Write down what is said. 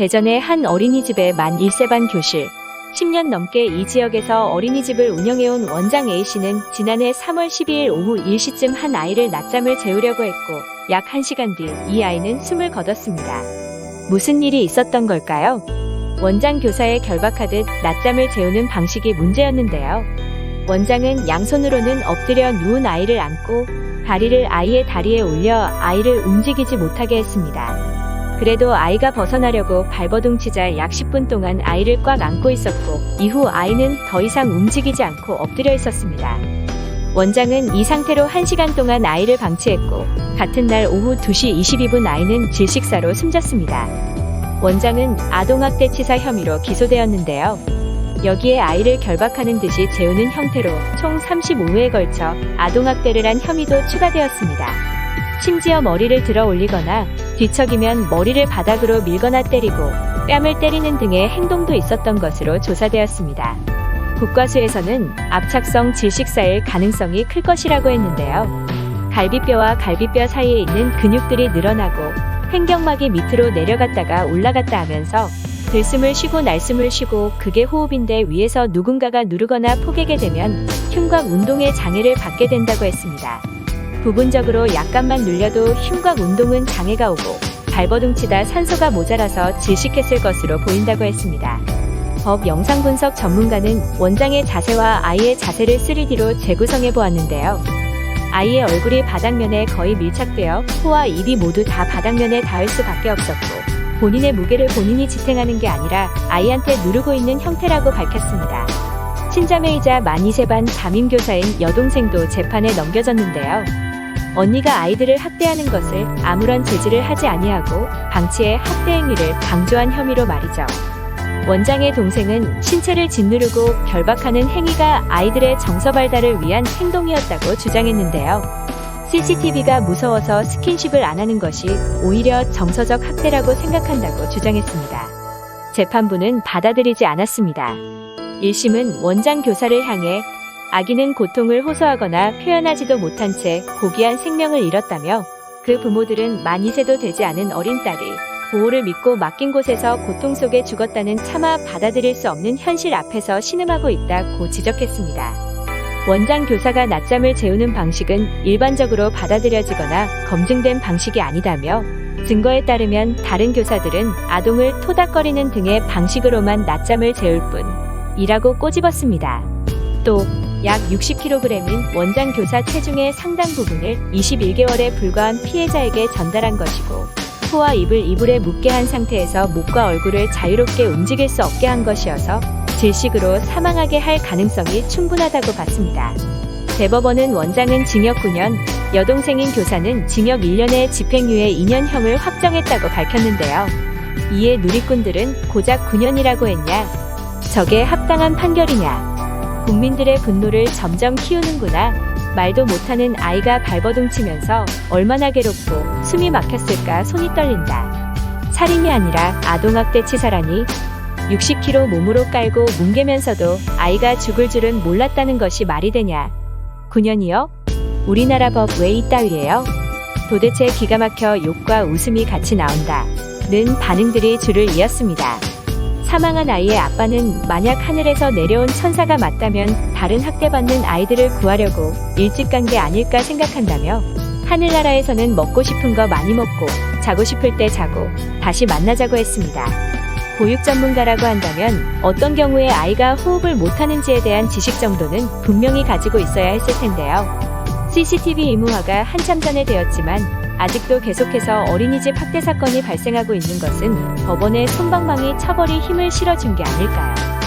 대전의 한 어린이집의 만 1세반 교실. 10년 넘게 이 지역에서 어린이집을 운영해온 원장 A씨는 지난해 3월 12일 오후 1시쯤 한 아이를 낮잠을 재우려고 했고 약 1시간 뒤 이 아이는 숨을 거뒀습니다. 무슨 일이 있었던 걸까요? 원장 교사의 결박하듯 낮잠을 재우는 방식이 문제였는데요. 원장은 양손으로는 엎드려 누운 아이를 안고 다리를 아이의 다리에 올려 아이를 움직이지 못하게 했습니다. 그래도 아이가 벗어나려고 발버둥치자 약 10분 동안 아이를 꽉 안고 있었고 이후 아이는 더 이상 움직이지 않고 엎드려 있었습니다. 원장은 이 상태로 1시간 동안 아이를 방치했고 같은 날 오후 2시 22분 아이는 질식사로 숨졌습니다. 원장은 아동학대 치사 혐의로 기소되었는데요. 여기에 아이를 결박하는 듯이 재우는 형태로 총 35회에 걸쳐 아동학대를 한 혐의도 추가되었습니다. 심지어 머리를 들어 올리거나 뒤척이면 머리를 바닥으로 밀거나 때리고 뺨을 때리는 등의 행동도 있었던 것으로 조사되었습니다. 국과수에서는 압착성 질식사일 가능성이 클 것이라고 했는데요. 갈비뼈와 갈비뼈 사이에 있는 근육들이 늘어나고 횡격막이 밑으로 내려갔다가 올라갔다 하면서 들숨을 쉬고 날숨을 쉬고 그게 호흡인데 위에서 누군가가 누르거나 포개게 되면 흉곽 운동에 장애를 받게 된다고 했습니다. 부분적으로 약간만 눌려도 흉곽 운동은 장애가 오고 발버둥치다 산소가 모자라서 질식했을 것으로 보인다고 했습니다. 법 영상 분석 전문가는 원장의 자세와 아이의 자세를 3D로 재구성해 보았는데요. 아이의 얼굴이 바닥면에 거의 밀착되어 코와 입이 모두 다 바닥면에 닿을 수밖에 없었고 본인의 무게를 본인이 지탱하는 게 아니라 아이한테 누르고 있는 형태라고 밝혔습니다. 친자매이자 만이세반 담임교사인 여동생도 재판에 넘겨졌는데요. 언니가 아이들을 학대하는 것을 아무런 제지를 하지 아니하고 방치해 학대 행위를 강조한 혐의로 말이죠. 원장의 동생은 신체를 짓누르고 결박하는 행위가 아이들의 정서 발달을 위한 행동이었다고 주장했는데요. CCTV가 무서워서 스킨십을 안 하는 것이 오히려 정서적 학대라고 생각한다고 주장했습니다. 재판부는 받아들이지 않았습니다. 1심은 원장 교사를 향해 아기는 고통을 호소하거나 표현하지도 못한 채 고귀한 생명을 잃었다며 그 부모들은 만 2세도 되지 않은 어린 딸이 보호를 믿고 맡긴 곳에서 고통 속에 죽었다는 차마 받아들일 수 없는 현실 앞에서 신음하고 있다고 지적했습니다. 원장 교사가 낮잠을 재우는 방식은 일반적으로 받아들여지거나 검증된 방식이 아니다며 증거에 따르면 다른 교사들은 아동을 토닥거리는 등의 방식으로만 낮잠을 재울 뿐 이라고 꼬집었습니다. 또 약 60kg인 원장 교사 체중의 상당 부분을 21개월에 불과한 피해자에게 전달한 것이고 코와 입을 이불에 묶게 한 상태에서 목과 얼굴을 자유롭게 움직일 수 없게 한 것이어서 질식으로 사망하게 할 가능성이 충분하다고 봤습니다. 대법원은 원장은 징역 9년, 여동생인 교사는 징역 1년의 집행유예 2년형을 확정했다고 밝혔는데요. 이에 누리꾼들은 고작 9년이라고 했냐? 저게 합당한 판결이냐? 국민들의 분노를 점점 키우는구나. 말도 못하는 아이가 발버둥치면서 얼마나 괴롭고 숨이 막혔을까 손이 떨린다. 살인이 아니라 아동학대 치사라니 60kg 몸으로 깔고 뭉개면서도 아이가 죽을 줄은 몰랐다는 것이 말이 되냐. 9년이요? 우리나라 법 왜 이따위예요? 도대체 기가 막혀 욕과 웃음이 같이 나온다. 는 반응들이 줄을 이었습니다. 사망한 아이의 아빠는 만약 하늘에서 내려온 천사가 맞다면 다른 학대받는 아이들을 구하려고 일찍 간 게 아닐까 생각한다며 하늘나라에서는 먹고 싶은 거 많이 먹고 자고 싶을 때 자고 다시 만나자고 했습니다. 보육 전문가라고 한다면 어떤 경우에 아이가 호흡을 못하는지에 대한 지식 정도는 분명히 가지고 있어야 했을 텐데요. CCTV 의무화가 한참 전에 되었지만 아직도 계속해서 어린이집 학대 사건이 발생하고 있는 것은 법원의 솜방망이 처벌이 힘을 실어준 게 아닐까요?